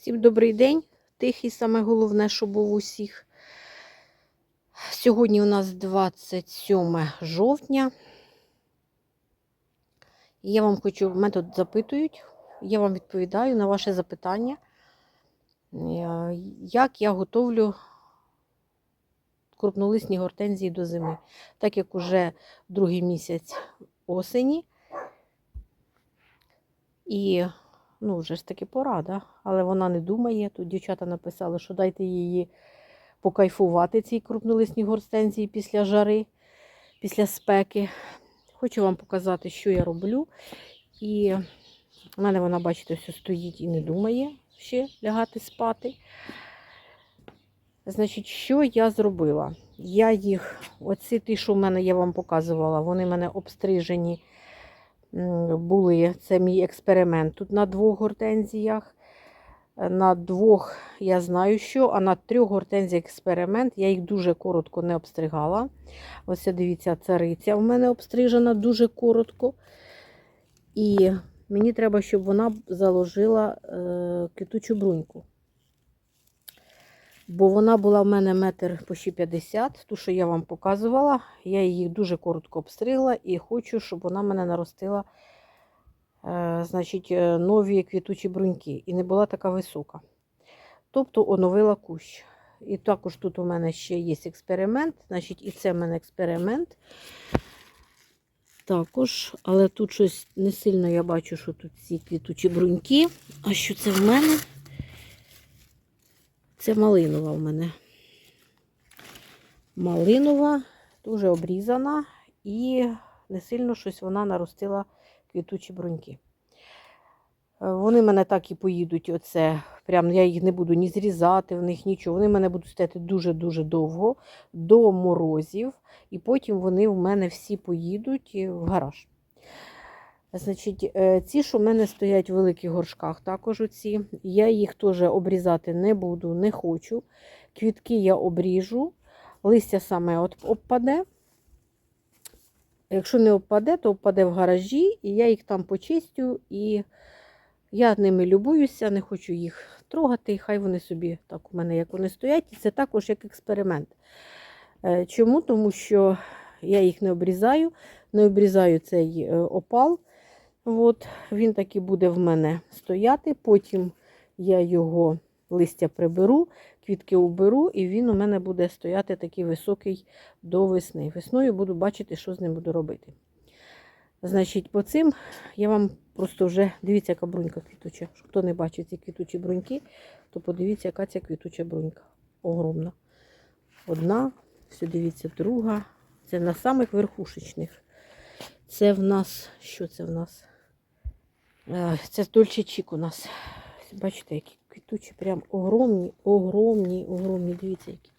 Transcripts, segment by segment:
Всім добрий день. Тихий, саме головне, що був усіх. Сьогодні у нас 27 жовтня. Я вам хочу, метод запитують, я вам відповідаю на ваше запитання, е, як я готовлю крупнолисні гортензії до зими. Так як уже другий місяць осені. І ну, вже ж таки пора, да? але вона не думає. Тут дівчата написали, що дайте її покайфувати цій крупнолисній гортензії після жари, після спеки. Хочу вам показати, що я роблю. І в мене вона, бачите, все стоїть і не думає ще лягати спати. Значить, що я зробила? Я їх, оці ті, що в мене я вам показувала, вони в мене обстрижені були. Це мій експеримент. Тут на двох гортензіях. На двох я знаю що, а на трьох гортензіях експеримент. Я їх дуже коротко не обстригала. Ось дивіться, цариця в мене обстрижена дуже коротко. І мені треба, щоб вона заложила е, квітучу бруньку. Бо вона була в мене метр по 50, ту, що я вам показувала. Я її дуже коротко обстригла і хочу, щоб вона мене наростила е, значить, е, нові квітучі бруньки. І не була така висока. Тобто оновила кущ. І також тут у мене ще є експеримент. Значить, і це в мене експеримент. Також, але тут щось не сильно я бачу, що тут ці квітучі бруньки. А що це в мене? Це малинова в мене. Малинова, дуже обрізана, і не сильно щось вона наростила квітучі бруньки. Е, Вони мене так і поїдуть. Оце, прям я їх не буду ні зрізати, в них нічого. Вони в мене будуть стояти дуже-дуже довго, до морозів, і потім вони в мене всі поїдуть в гараж. Значить, е, ці, що в мене стоять в великих горшках, також оці. Я їх теж обрізати не буду, не хочу. Квітки я обріжу, листя саме обпаде. Якщо не обпаде, то впаде в гаражі, і я їх там почистю, і я ними любуюся, не хочу їх трогати, і хай вони собі так у мене, як вони стоять. І це також як експеримент. Е, Чому? Тому що я їх не обрізаю, не обрізаю цей е, опал. От, Він таки буде в мене стояти. Потім я його листя приберу, квітки уберу, і він у мене буде стояти такий високий до весни. Весною буду бачити, що з ним буду робити. Значить, по цим я вам просто вже дивіться, яка брунька квітуча. Хто не бачить ці квітучі бруньки, то подивіться, яка ця квітуча брунька. Огромна. Одна, все дивіться, друга. Це на самих верхушечних. Це в нас, що це в нас? Е, Це Дольче Чік у нас. Бачите, які квітучі, прям огромні, огромні, огромні. Дивіться, які.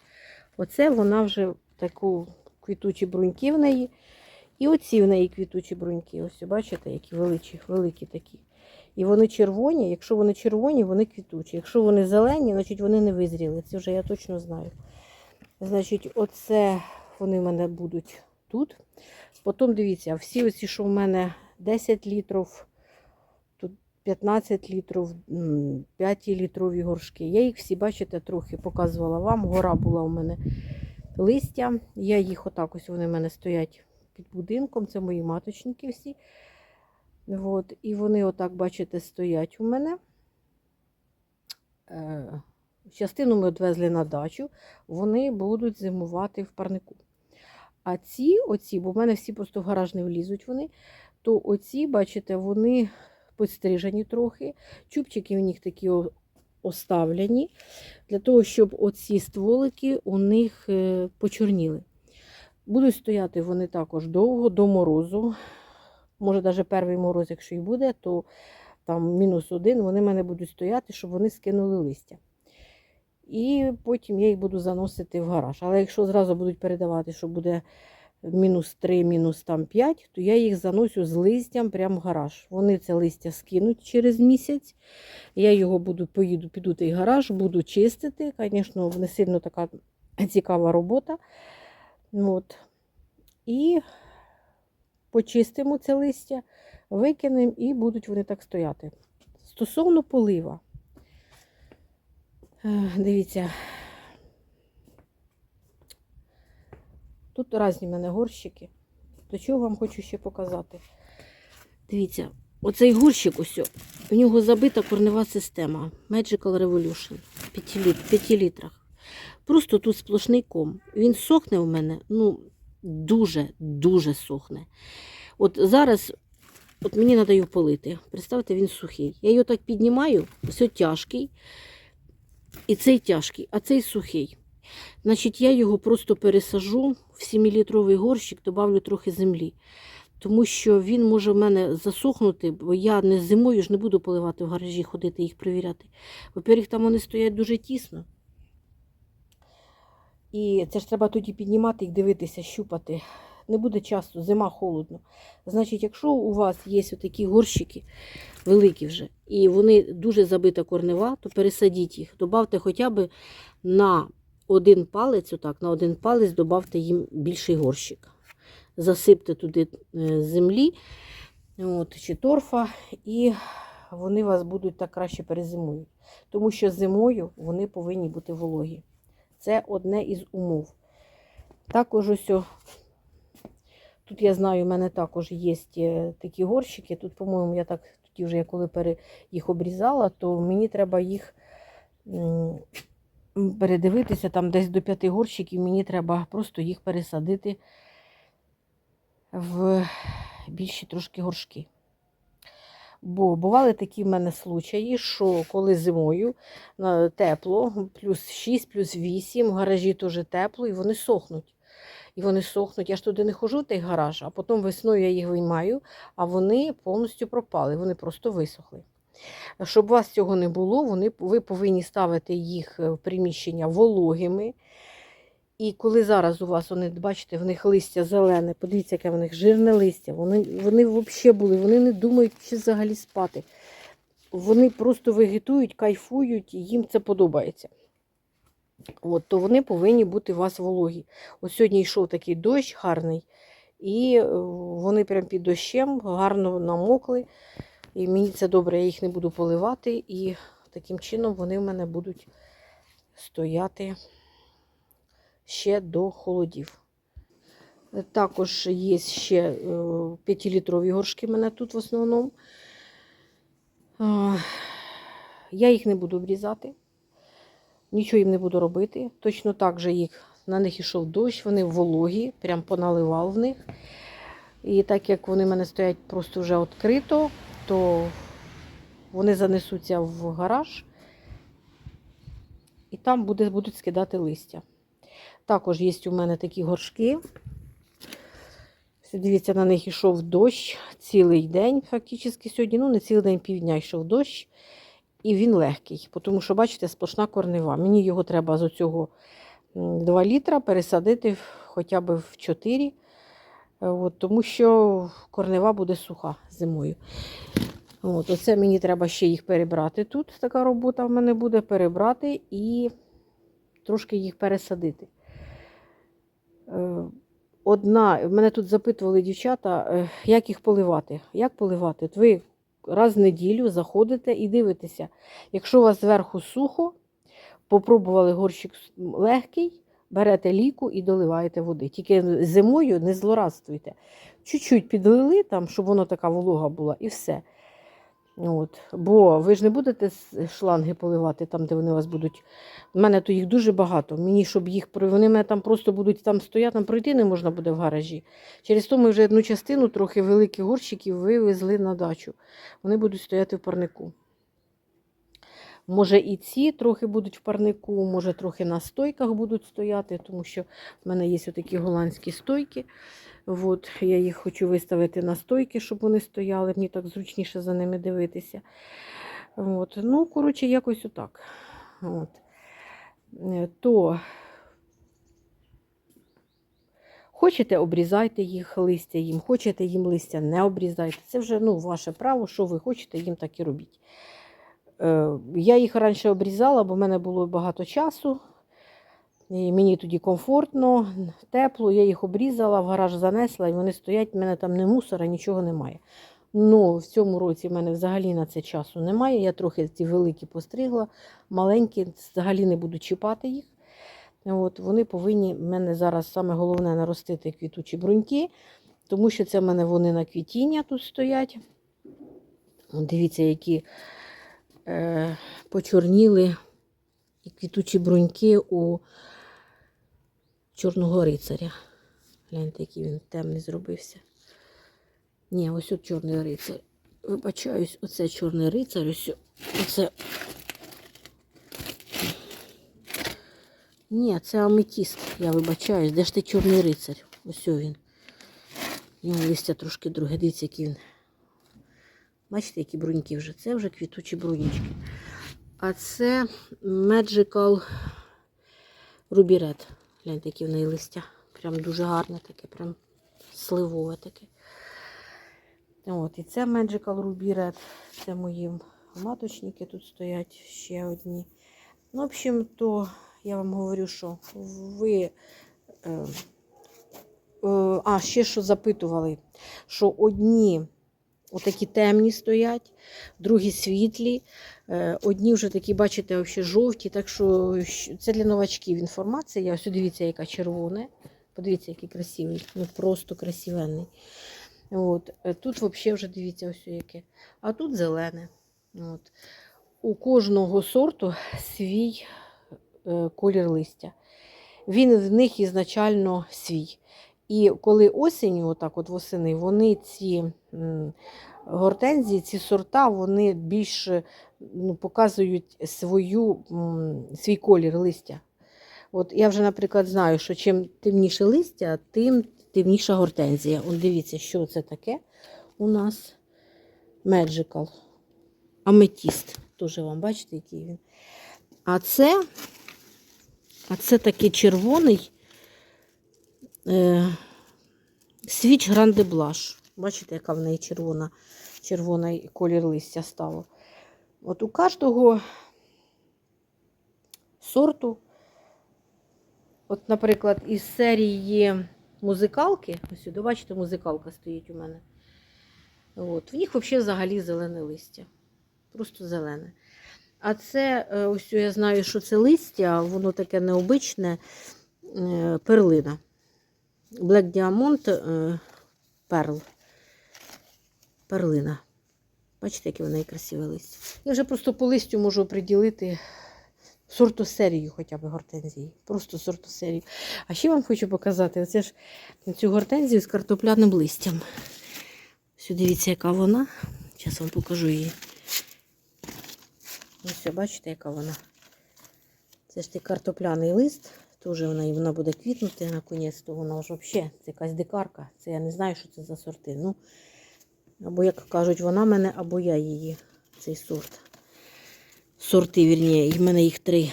Оце вона вже таку квітучі бруньки в неї. І оці в неї квітучі бруньки. Ось бачите, які великі, великі такі. І вони червоні. Якщо вони червоні, вони квітучі. Якщо вони зелені, значить вони не визріли. Це вже я точно знаю. Значить, оце вони в мене будуть тут. Потім дивіться, всі оці, що в мене 10 літрів, 15 літрів, 5 літрові горшки. Я їх всі, бачите, трохи показувала вам. Гора була у мене листя. Я їх отак ось вони в мене стоять під будинком. Це мої маточники всі. От, і вони, отак, бачите, стоять у мене. Е, Частину ми відвезли на дачу, вони будуть зимувати в парнику. А ці, оці, бо в мене всі просто в гараж не влізуть вони, то оці, бачите, вони підстрижені трохи. Чубчики в них такі оставлені, для того, щоб оці стволики у них е, почорніли. Будуть стояти вони також довго, до морозу. Може, навіть перший мороз, якщо і буде, то там мінус один, вони в мене будуть стояти, щоб вони скинули листя. І потім я їх буду заносити в гараж. Але якщо зразу будуть передавати, що буде мінус 3, мінус там 5, то я їх заношу з листям прямо в гараж. Вони це листя скинуть через місяць. Я його буду, поїду, піду той гараж, буду чистити. Звісно, не сильно така цікава робота. От. І почистимо це листя, викинемо і будуть вони так стояти. Стосовно полива. Е, Дивіться. Тут різні в мене горщики. До чого вам хочу ще показати. Дивіться, оцей горщик ось, у нього забита корнева система Magical Revolution в 5, літ, 5 літрах. Просто тут сплошний ком. Він сохне у мене, ну, дуже-дуже сохне. От зараз от мені треба його полити. Представте, він сухий. Я його так піднімаю, все тяжкий. І цей тяжкий, а цей сухий. Значить, я його просто пересажу в 7-літровий горщик, добавлю трохи землі. Тому що він може в мене засохнути, бо я не зимою ж не буду поливати в гаражі, ходити їх перевіряти. Во-первых, там вони стоять дуже тісно. І це ж треба тоді піднімати їх, дивитися, щупати. Не буде часу, зима холодно. Значить, якщо у вас є такі горщики великі вже, і вони дуже забита корнева, то пересадіть їх. Добавте хоча б на один палець, отак, на один палець добавте їм більший горщик. Засипте туди е, землі от, чи торфа, і вони вас будуть так краще перезимують. Тому що зимою вони повинні бути вологі. Це одне із умов. Також ось тут я знаю, у мене також є е, такі горщики. Тут, по-моєму, я так тоді вже коли їх обрізала, то мені треба їх передивитися, там десь до п'яти горщиків, мені треба просто їх пересадити в більші трошки горшки. Бо бували такі в мене случаї, що коли зимою е, тепло, плюс 6, плюс 8, в гаражі теж тепло, і вони сохнуть. І вони сохнуть. Я ж туди не хожу в той гараж, а потім весною я їх виймаю, а вони повністю пропали, вони просто висохли. Щоб у вас цього не було, вони, ви повинні ставити їх в приміщення вологими. І коли зараз у вас, вони, бачите, в них листя зелене, подивіться, яке в них жирне листя. Вони, вони взагалі були, вони не думають, чи взагалі спати. Вони просто вегетують, кайфують, і їм це подобається. От, то вони повинні бути у вас вологі. Ось сьогодні йшов такий дощ гарний, і е, вони прям під дощем гарно намокли. І мені це добре, я їх не буду поливати, і таким чином вони в мене будуть стояти ще до холодів. Також є ще 5-літрові горшки в мене тут в основному. Я їх не буду обрізати, нічого їм не буду робити. Точно так же їх, на них йшов дощ, вони вологі, прям поналивав в них. І так як вони в мене стоять просто вже відкрито, то вони занесуться в гараж і там буде, будуть скидати листя. Також є у мене такі горшки. Дивіться, на них йшов дощ цілий день, фактично сьогодні. Ну, не цілий день, півдня йшов дощ. І він легкий, тому що, бачите, сплошна корнева. Мені його треба з оцього 2 літра пересадити хоча б в 4, от, тому що корнева буде суха зимою. От, Оце мені треба ще їх перебрати. Тут така робота в мене буде перебрати і трошки їх пересадити. Е, Одна, мене тут запитували дівчата, е, як їх поливати. Як поливати? От ви раз в неділю заходите і дивитеся. Якщо у вас зверху сухо, попробували горщик легкий, берете ліку і доливаєте води. Тільки зимою не злорадствуйте. Чуть-чуть підлили, там, щоб воно така волога була, і все. От. Бо ви ж не будете шланги поливати там, де вони у вас будуть. У мене то їх дуже багато. Мені, щоб їх вони мене там просто будуть там стояти, там пройти не можна буде в гаражі. Через то ми вже одну частину трохи великих горщиків вивезли на дачу. Вони будуть стояти в парнику. Може, і ці трохи будуть в парнику, може, трохи на стойках будуть стояти, тому що в мене є такі голландські стойки. От, я їх хочу виставити на стойки, щоб вони стояли. Мені так зручніше за ними дивитися. От. Ну, коротше, якось отак. От. Е, То хочете, обрізайте їх листя їм, хочете їм листя, не обрізайте. Це вже ну, ваше право, що ви хочете, їм так і робіть. Е, Я їх раніше обрізала, бо в мене було багато часу. І мені тоді комфортно, тепло, я їх обрізала, в гараж занесла, і вони стоять, в мене там не мусора, нічого немає. Ну, в цьому році в мене взагалі на це часу немає. Я трохи ці великі постригла, маленькі, взагалі не буду чіпати їх. От, вони повинні в мене зараз саме головне наростити квітучі бруньки, тому що це в мене вони на квітіння тут стоять. Дивіться, які е, почорніли і квітучі бруньки у чорного рицаря. Гляньте, який він темний зробився. Ні, ось от чорний рицар. Вибачаюсь, оце чорний рицар, ось оце. Ні, це аметіст, я вибачаюсь. Де ж ти чорний рицар? Ось він. Його листя трошки друге. Дивіться, який він. Бачите, які бруньки вже. Це вже квітучі брунічки. А це Magical Ruby Red. Гляньте, які в неї листя. Прям дуже гарне таке, прям сливове таке. От, і це Magical Ruby Red. Це мої маточники тут стоять ще одні. Ну, в общем, то я вам говорю, що ви. Е, е, а, ще що запитували, що одні отакі темні стоять, другі світлі, е, одні вже такі, бачите, жовті. Так що це для новачків інформація. Ось дивіться, яка червона. Подивіться, який красивий. Ну просто красивенний. От. е, Тут взагалі вже дивіться, ось яке. А тут зелене. От. У кожного сорту свій е, колір листя. Він в них ізначально свій. І коли осінню, отак от восени, вони ці гортензії, ці сорта, вони більше ну, показують свою, свій колір листя. От я вже, наприклад, знаю, що чим темніше листя, тим темніша гортензія. От дивіться, що це таке у нас Magical. Аметіст. Теж вам бачите, який він. А це, а це такий червоний свіч Гранде Блаш. Бачите, яка в неї червона, червоний колір листя стало. От у кожного сорту, от, наприклад, із серії музикалки, ось сюди, бачите, музикалка стоїть у мене. От, в них взагалі взагалі зелене листя. Просто зелене. А це, е, ось я знаю, що це листя, воно таке необичне е, перлина. Black Diamond Pearl. Перлина. Бачите, яке в неї красиве листя. Я вже просто по листю можу приділити сортосерію хоча б гортензії. Просто сортосерію. А ще вам хочу показати оце ж цю гортензію з картопляним листям. Сюди дивіться, яка вона. Зараз вам покажу її. Ось, бачите, яка вона. Це ж той картопляний лист. Теж вона, вона буде квітнути наконець-то. Вона ж взагалі, це якась дикарка. Це я не знаю, що це за сорти. Ну, або, як кажуть, вона мене, або я її, цей сорт. Сорти, вірніше, і в мене їх три.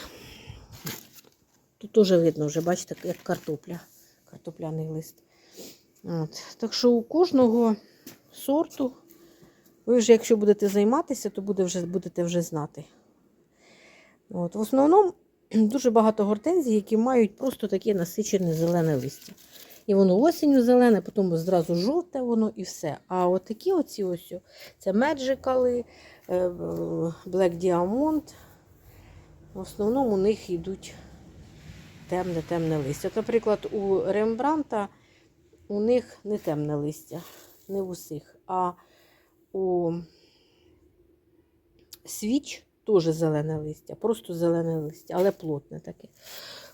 Тут теж видно вже, бачите, як картопля. Картопляний лист. От. Так що у кожного сорту, ви вже, якщо будете займатися, то буде вже, будете вже знати. От. В основному дуже багато гортензій, які мають просто таке насичене зелене листя. І воно осінню зелене, потім зразу жовте воно і все. А от такі оці ось, це Magical, е, Black Diamond. В основному у них йдуть темне-темне листя. Наприклад, у Рембранта у них не темне листя, не в усіх, а у свіч теж зелене листя, просто зелене листя, але плотне таке.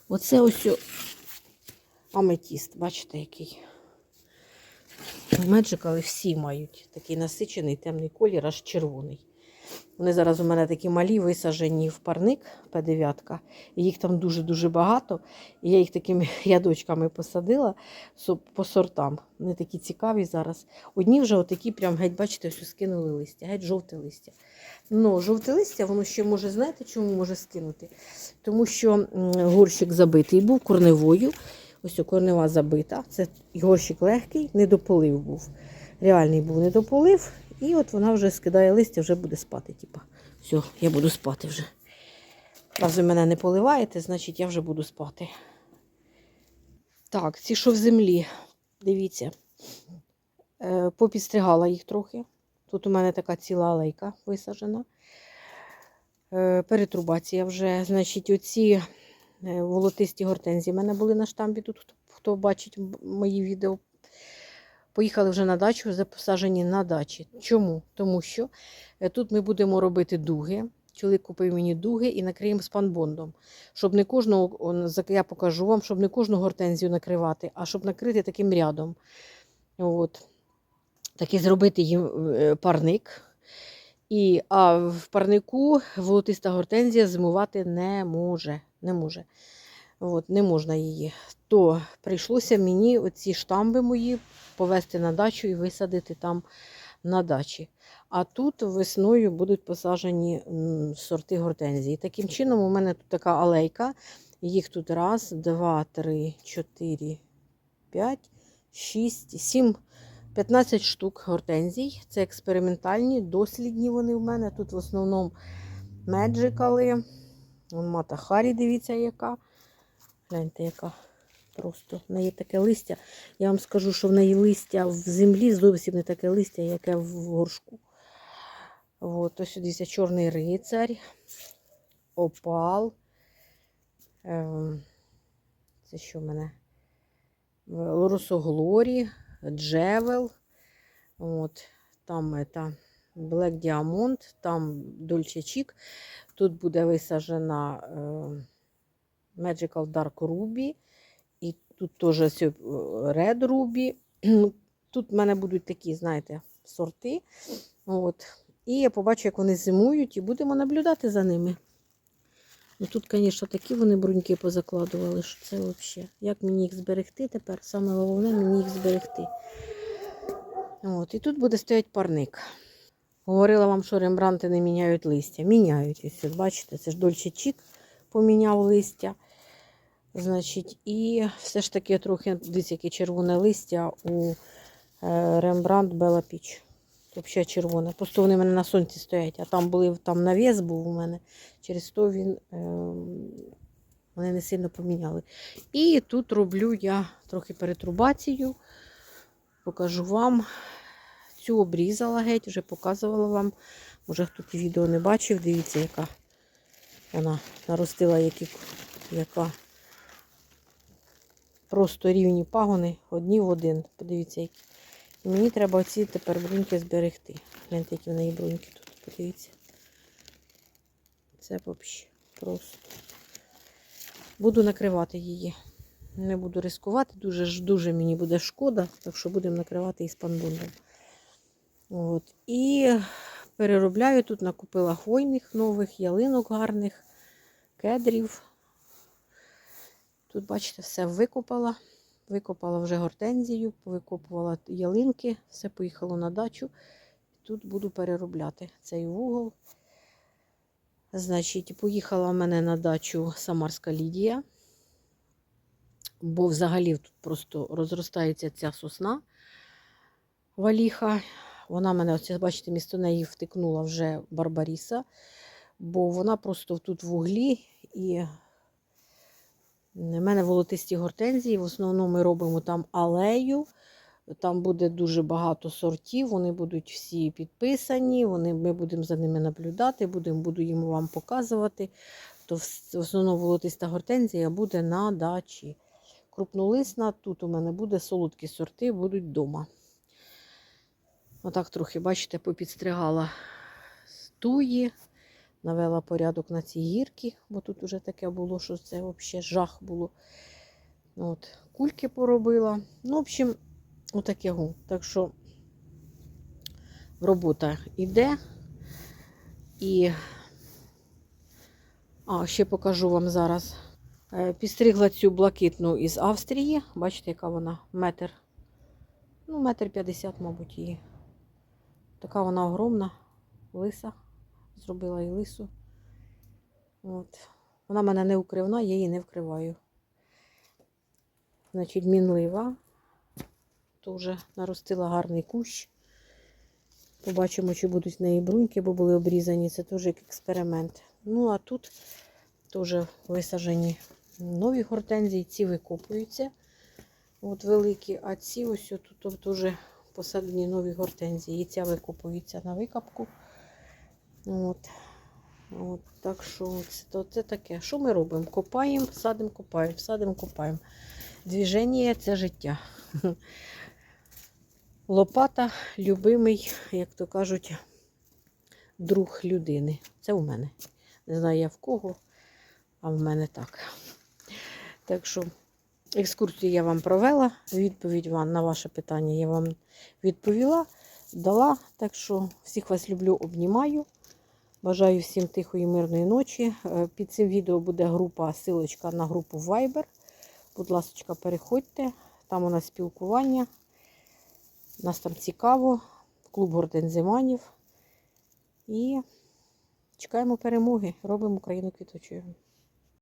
Оце ось аметіст, бачите, який. Меджикали всі мають такий насичений темний колір, аж червоний. Вони зараз у мене такі малі висаджені в парник П9. Їх там дуже-дуже багато. І я їх такими рядочками посадила по сортам. Вони такі цікаві зараз. Одні вже отакі, прям геть, бачите, що скинули листя, геть жовте листя. Ну, жовте листя, воно ще може, знаєте, чому може скинути? Тому що горщик забитий був корневою. Ось корнева забита. Це горщик легкий, недополив був. Реальний був недополив. І от вона вже скидає листя, вже буде спати. Типа, все, я буду спати вже. Раз ви мене не поливаєте, значить я вже буду спати. Так, ці що в землі, дивіться, е, попідстригала їх трохи. Тут у мене така ціла алейка висаджена. Е, Перетрубація вже. Значить, оці е, волотисті гортензії в мене були на штампі. Тут хто бачить мої відео. Поїхали вже на дачу, вже посаджені на дачі. Чому? Тому що е, тут ми будемо робити дуги. Чоловік купив мені дуги і накриємо спанбондом. Щоб не кожного, я покажу вам, щоб не кожну гортензію накривати, а щоб накрити таким рядом. От. Такий зробити їм е, парник. І, а в парнику волотиста гортензія зимувати не може. Не може. От, не можна її. То прийшлося мені оці штамби мої повезти на дачу і висадити там на дачі. А тут весною будуть посаджені сорти гортензії. Таким чином, у мене тут така алейка. Їх тут раз, два, три, чотири, п'ять, шість, сім, 15 штук гортензій. Це експериментальні, дослідні вони в мене. Тут в основному меджикали. Мата Харі, дивіться, яка. Гляньте, яка просто. В неї таке листя. Я вам скажу, що в неї листя в землі зовсім не таке листя, яке в горшку. От, ось дивіться, чорний рицарь, опал. Ем, це що в мене? Лоросоглорі, Джевел. От, там это Black Diamond, там Chic. Тут буде висаджена е, Magical Dark Ruby. Тут теж е, Red Ruby. Тут в мене будуть такі, знаєте, сорти. От. І я побачу, як вони зимують, і будемо наблюдати за ними. Ну, тут, звісно, такі вони бруньки позакладували, що це взагалі. Як мені їх зберегти тепер? Саме головне мені їх зберегти. От, і тут буде стоять парник. Говорила вам, що рембранти не міняють листя. Міняють. Ось, бачите, це ж Дольче Чік поміняв листя. Значить, і все ж таки трохи, дивіться, яке червоне листя у е, Рембрандт Бела Піч. Взагалі червоне. Просто вони в мене на сонці стоять, а там були там навіс був у мене. Через то він е, вони не сильно поміняли. І тут роблю я трохи перетрубацію. Покажу вам. Цю обрізала геть, вже показувала вам. Може хто ті відео не бачив, дивіться, яка вона наростила, які, яка просто рівні пагони одні в один. Подивіться, які. І мені треба оці тепер бруньки зберегти. Гляньте, які в неї бруньки тут. Подивіться. Це взагалі просто. Буду накривати її. Не буду ризикувати, дуже, дуже мені буде шкода, так що будемо накривати і спанбондом. От. І переробляю тут, накупила хвойних нових, ялинок гарних, кедрів. Тут, бачите, все викопала. Викопала вже гортензію, викопувала ялинки, все поїхало на дачу. Тут буду переробляти цей вугол. Значить, поїхала в мене на дачу Самарська Лідія, бо взагалі тут просто розростається ця сосна валіха. Вона мене, оце, бачите, місто неї втикнула вже Барбаріса, бо вона просто тут в углі і в мене волотисті гортензії. В основному ми робимо там алею. Там буде дуже багато сортів, вони будуть всі підписані, вони, ми будемо за ними наблюдати, будемо, буду їм вам показувати. То в, основному волотиста гортензія буде на дачі. Крупнолисна, тут у мене буде солодкі сорти, будуть вдома. Отак трохи, бачите, попідстригала туї, навела порядок на цій гірки, бо тут уже таке було, що це взагалі жах було. От, кульки поробила. Ну, в общем, отаке. Так що робота йде. І а, ще покажу вам зараз. Е, Підстригла цю блакитну із Австрії. Бачите, яка вона метр. Ну, метр п'ятдесят, мабуть, її. Така вона огромна, лиса. Зробила і лису. От. Вона мене не укривна, я її не вкриваю. Значить, мінлива. Вже наростила гарний кущ. Побачимо, чи будуть в неї бруньки, бо були обрізані. Це теж як експеримент. Ну, а тут теж висаджені нові гортензії, ці викопуються. От великі, а ці ось тут теж посадені нові гортензії. І ця викопується на викапку. От. От, так що це, це таке. Що ми робимо? Копаємо, садимо, копаємо, садимо, копаємо. Двіження це життя. Лопата любимий, як то кажуть, друг людини. Це у мене. Не знаю я в кого, а в мене так. Так що екскурсію я вам провела, відповідь вам на ваше питання я вам відповіла, дала. Так що всіх вас люблю, обнімаю. Бажаю всім тихої, мирної ночі. Е, Під цим відео буде група, силочка на групу Viber. Будь ласка, переходьте. Там у нас спілкування. Нас там цікаво. Клуб гортензиманів. І чекаємо перемоги. Робимо Україну квіточою.